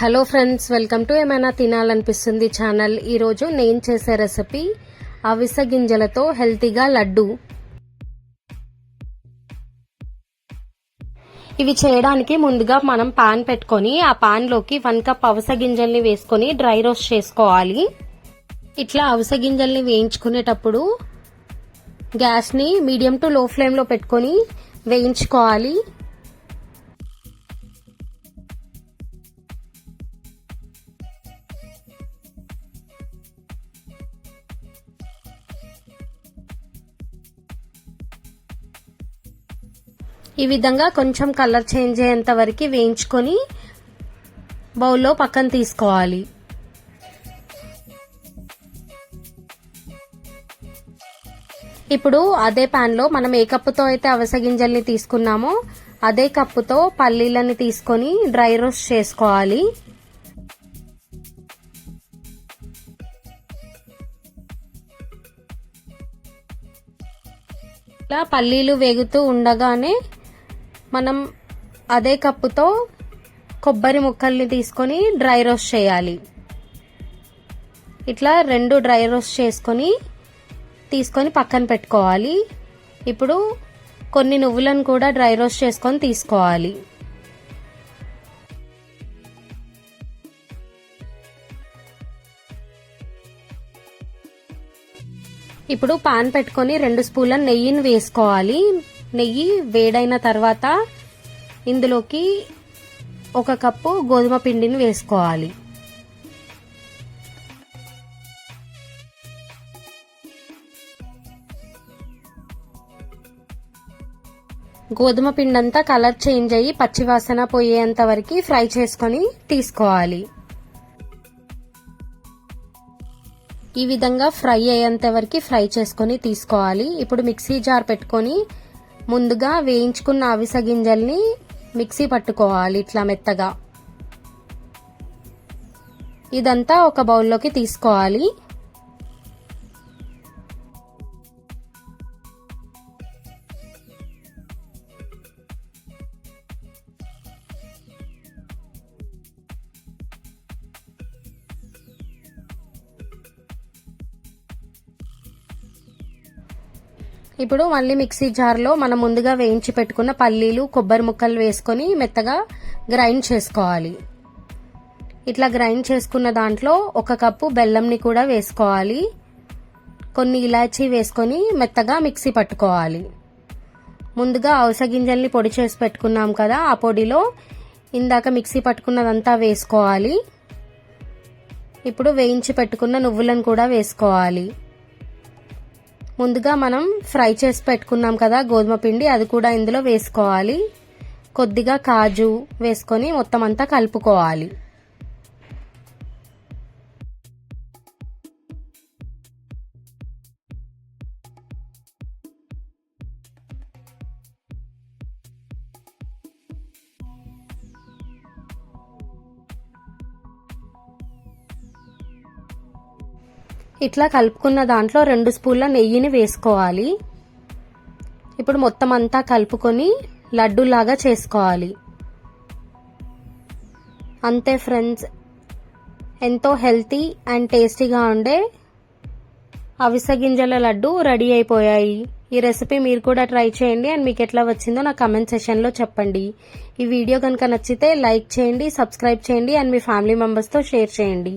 Hello friends welcome to ఏమైనా తినాలనిపిస్తుంది channel ఈరోజు నేను చేసే రెసిపీ అవిస గింజలతో హెల్తీగా లడ్డు. ఇవి చేయడానికి ముందుగా మనం పాన్ పెట్టుకొని ఆ పాన్లోకి వన్ కప్ అవిస గింజల్ని వేసుకొని డ్రై రోస్ట్ చేసుకోవాలి. ఇట్లా అవిస గింజల్ని వేయించుకునేటప్పుడు గ్యాస్ని మీడియం టు లో ఫ్లేమ్లో పెట్టుకొని వేయించుకోవాలి. ఈ విధంగా కొంచెం కలర్ చేంజ్ అయ్యేంత వరకు వేయించుకొని బౌల్లో పక్కన తీసుకోవాలి. ఇప్పుడు అదే ప్యాన్లో మనం ఏ కప్పుతో అయితే అవసగింజల్ని తీసుకున్నామో అదే కప్పుతో పల్లీలని తీసుకొని డ్రై రోస్ట్ చేసుకోవాలి. ఇలా పల్లీలు వేగుతూ ఉండగానే మనం అదే కప్పుతో కొబ్బరి ముక్కల్ని తీసుకొని డ్రై రోస్ట్ చేయాలి. ఇట్లా రెండు డ్రై రోస్ట్ చేసుకొని తీసుకొని పక్కన పెట్టుకోవాలి. ఇప్పుడు కొన్ని నువ్వులను కూడా డ్రై రోస్ట్ చేసుకొని తీసుకోవాలి. ఇప్పుడు పాన్ పెట్టుకొని రెండు స్పూన్ల నెయ్యిని వేసుకోవాలి. నెయ్యి వేడైన తర్వాత ఇందులోకి ఒక కప్పు గోధుమ పిండిని వేసుకోవాలి. గోధుమ పిండి అంతా కలర్ చేంజ్ అయ్యి పచ్చివాసన పోయేంత వరకు ఫ్రై చేసుకొని తీసుకోవాలి. ఈ విధంగా ఫ్రై అయ్యేంత వరకు ఫ్రై చేసుకొని తీసుకోవాలి. ఇప్పుడు మిక్సీ జార్ పెట్టుకొని ముందుగా వేయించుకున్న అవిసె గింజల్ని మిక్సీ పట్టుకోవాలి ఇట్లా మెత్తగా. ఇదంతా ఒక బౌల్లోకి తీసుకోవాలి. ఇప్పుడు మళ్ళీ మిక్సీ జార్లో మనం ముందుగా వేయించి పెట్టుకున్న పల్లీలు కొబ్బరి ముక్కలు వేసుకొని మెత్తగా గ్రైండ్ చేసుకోవాలి. ఇట్లా గ్రైండ్ చేసుకున్న దాంట్లో ఒక కప్పు బెల్లంని కూడా వేసుకోవాలి. కొన్ని ఇలాచీ వేసుకొని మెత్తగా మిక్సీ పట్టుకోవాలి. ముందుగా అవస గింజల్ని పొడి చేసి పెట్టుకున్నాం కదా ఆ పొడిలో ఇందాక మిక్సీ పట్టుకున్నదంతా వేసుకోవాలి. ఇప్పుడు వేయించి పెట్టుకున్న నువ్వులను కూడా వేసుకోవాలి. ముందుగా మనం ఫ్రై చేసి పెట్టుకున్నాం కదా గోధుమ పిండి అది కూడా ఇందులో వేసుకోవాలి. కొద్దిగా కాజు వేసుకొని మొత్తం అంతా కలుపుకోవాలి. ఇట్లా కలుపుకున్న దాంట్లో రెండు స్పూన్ల నెయ్యిని వేసుకోవాలి. ఇప్పుడు మొత్తం అంతా కలుపుకొని లడ్డూలాగా చేసుకోవాలి. అంతే ఫ్రెండ్స్. ఎంతో హెల్తీ అండ్ టేస్టీగా ఉండే అవిసె గింజల లడ్డు రెడీ అయిపోయాయి. ఈ రెసిపీ మీరు కూడా ట్రై చేయండి అండ్ మీకు ఎట్లా వచ్చిందో నా కమెంట్ సెషన్లో చెప్పండి. ఈ వీడియో కనుక నచ్చితే లైక్ చేయండి సబ్స్క్రైబ్ చేయండి అండ్ మీ ఫ్యామిలీ మెంబర్స్తో షేర్ చేయండి.